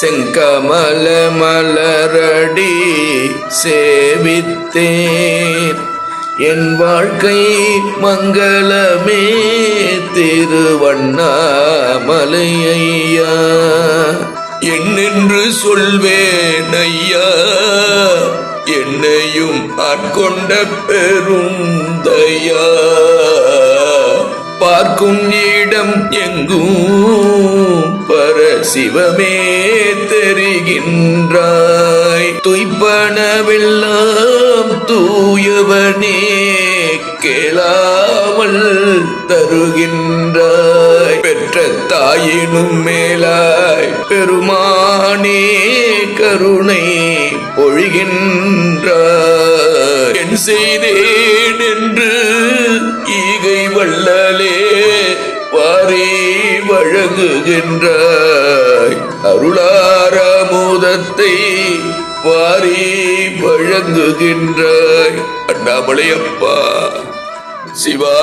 செங்கமல மலரடி சேவித்தேன். என் வாழ்க்கை மங்களமே திருவண்ணாமலையா என்னென்று சொல்வேன் ஐயா என்னையும் ஆட்கொண்ட பெருந்தையா. பார்க்கும் இடம் எங்கும் பரசிவமே. தெரிகின்றாய் துய்ப்பனவெல்லாம் தூயவனே கேளாமல் தருகின்றாய். பெற்ற தாயினும் மேலாய் பெருமானே கருணை பொழிகின்றாய். என் செய்தேன் என்று ஈகை வள்ளலே வாரி வழங்குகின்றாய். அருளா அமுதத்தை வாரி வழங்குகின்றாய். அண்ணாமலையப்பா சிவா